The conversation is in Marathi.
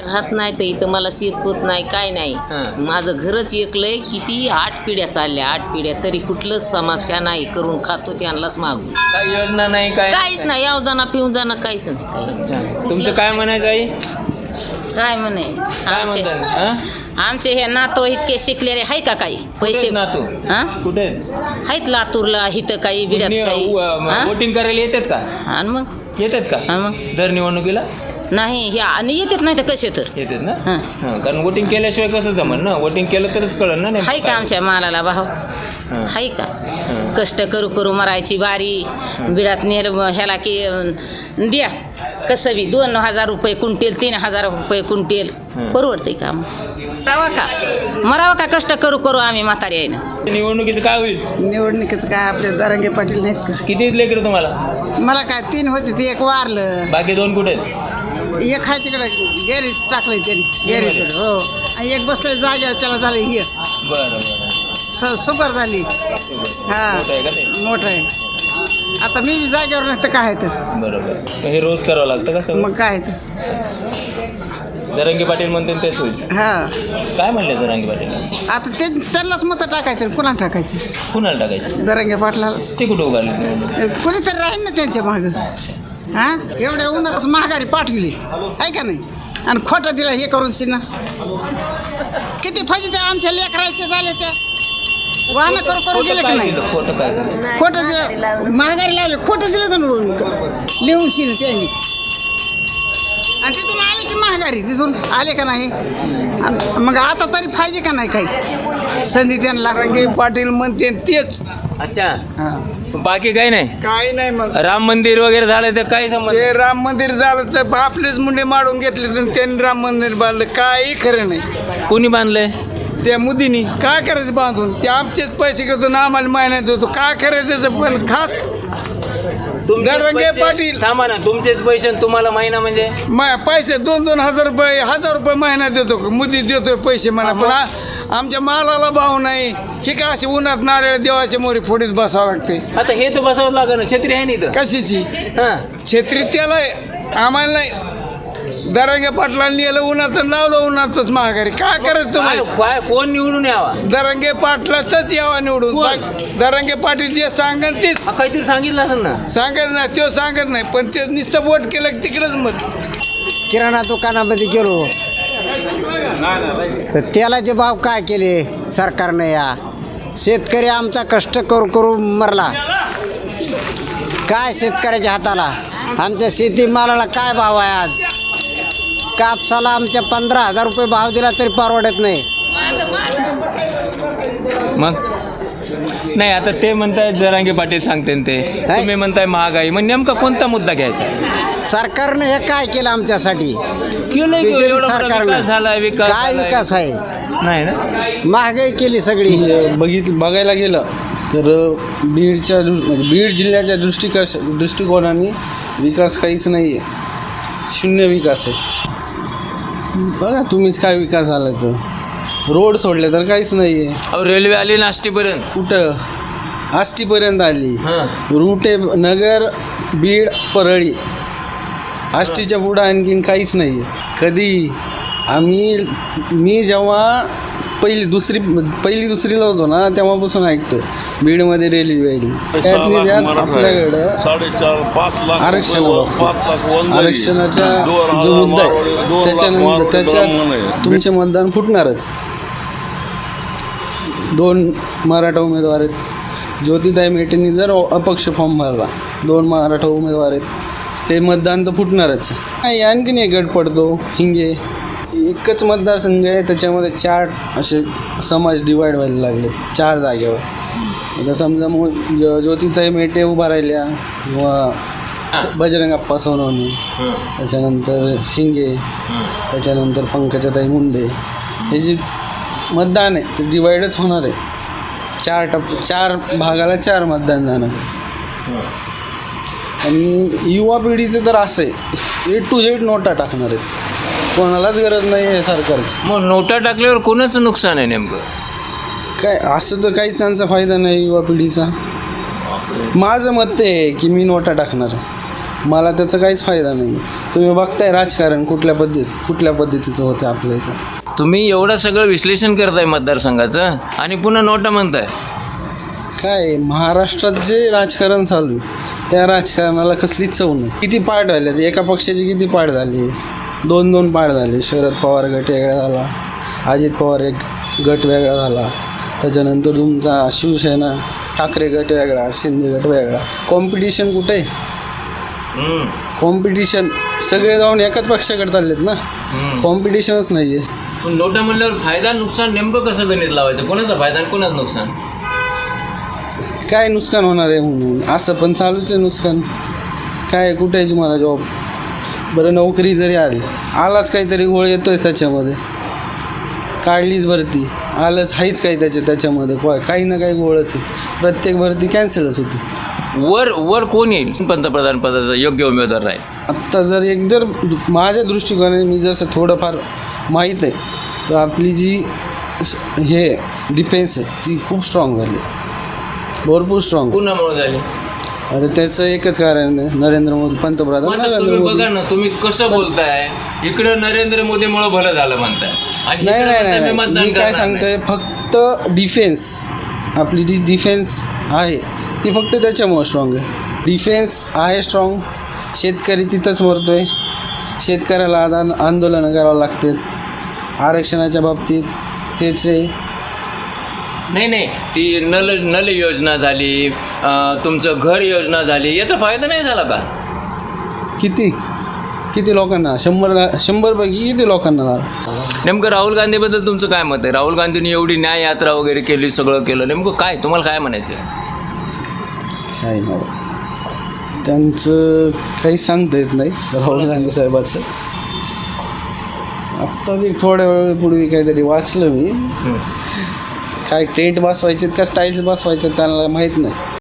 राहत नाही तर इथं मला शेतपूत नाही काय नाही. हां. माझं घरच एकलंय किती आठ पिढ्या चालल्या आठ पिढ्या. तरी कुठलंच समस्या नाही करून खातो त्यांनालाच मागू काय योजना नाही काय काहीच नाही याव जाणं पिऊन जाणं काहीच नाही. काहीच अच्छा. तुमचं काय म्हणायचं आई? काय म्हणे? काय आमचे म्हणतात हा? आमचे हे नातो इतके शिकलेले आहे का काही? कुठे पैसे आहेत नातू? हा? कुठे आहेत? आहेत लातूरला हिथं काही बिड्यात काही. हा? वोटिंग करायला येतात का? आणि मग? येतात का? आणि मग? दर निवडणुकीला? नाही हे आणि येतात नाही तर कसे तर? येतात ना? हां. हां, कारण वोटिंग केल्याशिवाय कसं जमल ना? वोटिंग केलं तरच कळलं ना आहे का काय. आमच्या मालाला भाव? हां, आहे का. कष्ट करू करू मरायची बारी. बिडात नेर ह्याला की द्या. कसं बी दोन हजार रुपये कुंटेल तीन हजार रुपये कुंटेल हं. परवडते का मरावा का? मरावा का कष्ट करू करू आम्ही म्हातारी आहे ना? निवडणुकीचं काय होईल? निवडणुकीचं काय आपले दरंगे पाटील नाहीत का? किती लेकर तुम्हाला? मला काय तीन होते ते एक वारलं. बाकी दोन कुठे आहेत? एक आहे तिकडे गॅरेज टाकलंय त्यांनी गॅरेज हो. आणि एक बसलं जाग्यावर त्याला झालं हे. बरं बरं. स सुपर झाली. हा. मोठं आहे का ते? मोठं आहे. आता मी बी जाग्यावर नाही तर काय तर बरोबर हे रोज करावं लागतं का सगळं? मग काय तर जरंगी पाटील म्हणते तेच होईल. हा. काय म्हणले जरंगी पाटील? आता ते त्यांनाच मतं टाकायचं कुणा टाकायचं? कुणाला टाकायचे? दरंगे पाटलालाच ते कुठं उभारले? निवडणूक कुणीतरी राहील ना त्यांच्या मागं. हा? एवढ्या उन्हातच महागारी पाठविली. आहे का नाही? आणि खोटं दिलं हे करून शिना. किती फायदे त्या आमच्या लेकरायचे झाले त्या? वाहनं करू करू गेले का नाही? खोटं दिलं? महागारी लावले खोटं दिलं तर लिहून शिन त्यांनी. आणि तिथून आले की महागारी तिथून आले का नाही? आणि मग आता तरी पाहिजे का नाही काही? संधी त्यांना रंगे पाटील म्हणते तेच. अच्छा. बाकी काही नाही? काय नाही मग. राम मंदिर वगैरे झालं तर काय समज ते राम मंदिर झालं तर आपलेच मुंडे मारून घेतले तर त्यांनी राम मंदिर बांधलं. काही खरं नाही. कोणी बांधलंय? त्या मुदीनी. काय करायचं बांधून? ते आमचेच पैसे घेतो ना आम्हाला महिन्यात देतो. काय करायचं त्याचं? पण खास पैसे- पाटील. थांबा ना तुमचेच पैसे आणि तुम्हाला महिना म्हणजे? मा- पैसे दोन दोन हजार रुपये हजार रुपये महिना देतो मुदी देतोय पैसे म्हणा. पण आ- आमच्या मालाला भाव नाही. हे काय असे उन्हात नारळ देवाच्या मोरी फोडीत बसावं लागते आता हे तर बसावं लागेल ना छत्री आहे ना इथं. कशाची? हां. छत्री त्याला आहे, आम्हाला नाही. दरंगे पाटलांनी नेलं उन्हाचं लावलं उन्हाचंच महागारी काय करायचं तुम्हाला काय काय- कोण निवडून यावा? दरंगे पाटलाचाच यावा निवडून. कोण? बाकी- दरंगे पाटील जे सांगन तेच. हा, काहीतरी सांगितलं असेल ना? सांगत नाही तो सांगत नाही पण ते नुसतं वोट केलं की तिकडेच मत. किराणा दुकानामध्ये गेलो. तर तेलाचे भाव काय केले सरकारनं या? शेतकरी आमचा कष्ट करू करू मरला. काय शेतकऱ्याच्या हाताला? आमच्या शेतीमालाला काय भाव आहे आज? कापसाला आमच्या पंधरा हजार रुपये भाव दिला तरी परवडत नाही. मग? नाही आता ते म्हणताय जरांगे पाटील सांगते ते? तुम्ही म्हणताय महागाई. मग नेमका कोणता मुद्दा घ्यायचा? सरकारनं हे काय केलं आमच्यासाठी? केलंय की, BJP एवढा मोठा विकास काय झालाय. विकास आहे? नाही ना? महागाई केली सगळी. बघित बघायला गेलं तर बीडच्या दृ म्हणजे बीड जिल्ह्याच्या दृष्टिकश दृष्टिकोनाने विकास काहीच नाही आहे शून्य विकास आहे. बघा तुम्हीच काय विकास झाला तर. रोड सोडले तर काहीच नाही आहे अहो रेल्वे आली नाष्टीपर्यंत कुठं? आष्टीपर्यंत आली. हां. रुटे नगर बीड परळी. आष्टीच्या पुढं आणखीन काहीच नाही आहे कधी? आम्ही मी जेव्हा पहिली दुसरी पहिली दुसरीला होतो ना तेव्हापासून ऐकतो बीडमध्ये रेल्वे आली त्यातली त्यात आपल्याकडं पाच लाख. आरक्षणाचा जो मुद्दा आहे त्याच्यानंतर त्याच्यात आहे. तुमचे मतदान फुटणारच. दोन मराठा उमेदवार आहेत. ज्योतिताई मेटेंनी जर अपक्ष फॉर्म भरला दोन मराठा उमेदवार आहेत. ते मतदान तर फुटणारच. नाही आणखीन एक गट पडतो हिंगे. एकच मतदारसंघ आहे त्याच्यामध्ये चार असे समाज डिवाईड व्हायला लागले चार जागेवर. आता समजा मग ज्यो- ज्योतिताई मेटे उभा राहिल्या किंवा बजरंग अप्पा सोनवणे त्याच्यानंतर शिंगे त्याच्यानंतर पंकजाताई मुंडे. हे जे मतदान आहे ते डिवाईडच होणार आहे. चार टप चार भागाला चार मतदान जाणार. आणि युवा पिढीचं तर असं आहे ए टू झेड नोटा टाकणार आहेत. कोणालाच गरज नाही आहे सरकारची. मग नोटा टाकल्यावर कोणाचं नुकसान आहे नेमकं? काय असं तर काहीच त्यांचा फायदा नाही युवा पिढीचा. माझं मत ते आहे की मी नोटा टाकणार मला त्याचा काहीच फायदा नाही. तुम्ही बघताय राजकारण कुठल्या पद्धत कुठल्या पद्धतीचं होतं आपल्या इथं. तुम्ही एवढं सगळं विश्लेषण करताय मतदारसंघाचं आणि पुन्हा नोटा म्हणताय. काय महाराष्ट्रात जे राजकारण चालू आहे, त्या राजकारणाला कसलीच चव नाही. किती पाठ झाले एका पक्षाचे किती पाठ झाले? दोन दोन पाठ झाले. शरद पवार गट वेगळा झाला. अजित पवार एक गट वेगळा झाला. त्याच्यानंतर तुमचा शिवसेना ठाकरे गट वेगळा शिंदे गट वेगळा. कॉम्पिटिशन कुठे? कॉम्पिटिशन सगळे जाऊन एकाच पक्षाकडे चाललेत ना. कॉम्पिटिशनच नाही आहे पण नोटा म्हणल्यावर फायदा नुकसान नेमकं कसं गणित लावायचं? कोणाचा फायदा आणि कोणाचं नुकसान? काय नुकसान होणार आहे म्हणून? असं पण चालूच आहे नुकसान. काय कुठे आहे मला जॉब बरं नोकरी जरी आली आलाच काहीतरी गोळ येतोय त्याच्यामध्ये. काढलीच भरती. आलंच हाईच काही त्याच्या त्याच्यामध्ये. काय काही ना काही गोळच आहे. प्रत्येक भरती कॅन्सलच होती. वर वर कोण येईल? पंतप्रधान पदाचा योग्य उमेदवार राहील. आत्ता जर एक जर माझ्या दृष्टिकोनाने मी जसं थोडंफार माहीत आहे तर आपली जी हे डिफेन्स आहे ती खूप स्ट्रॉंग झाली. भरपूर स्ट्रॉंग कुणामुळे झाली? आता त्याचं एकच कारण आहे नरेंद्र मोदी पंतप्रधान आता नरेंद्र तुम्ही मोदी. बघा ना तुम्ही कसं बोलताय? इकडं नरेंद्र मोदीमुळे भलं झालं म्हणताय. आणि नाही इकडं नाही म्हणताय मी नाही. मतदान मी काय करणार. सांगतोय फक्त डिफेन्स आपली जी डिफेन्स आहे ती फक्त त्याच्यामुळे स्ट्रॉंग आहे. डिफेन्स आहे स्ट्रॉंग शेतकरी तिथंच मरतोय. शेतकऱ्याला आता आंदोलनं करावं लागतात आरक्षणाच्या बाबतीत तेच आहे. नाही नाही. ती नल नल योजना झाली तुमचं घर योजना झाली याचा फायदा नाही झाला का किती? किती लोकांना? शंभर शंभरपैकी किती लोकांना झाला? नेमकं राहुल गांधीबद्दल तुमचं काय मत आहे? राहुल गांधींनी एवढी न्याय यात्रा वगैरे केली सगळं केलं नेमकं काय? तुम्हाला काय म्हणायचं काय नाही त्यांचं काही सांगता येत नाही राहुल गांधी साहेबाचं. आत्ताच एक थोड्या वेळापूर्वी काहीतरी वाचलं मी. काय टेंट बसवायचे का स्टाईल्स बसवायचे त्यांना माहीत नाही.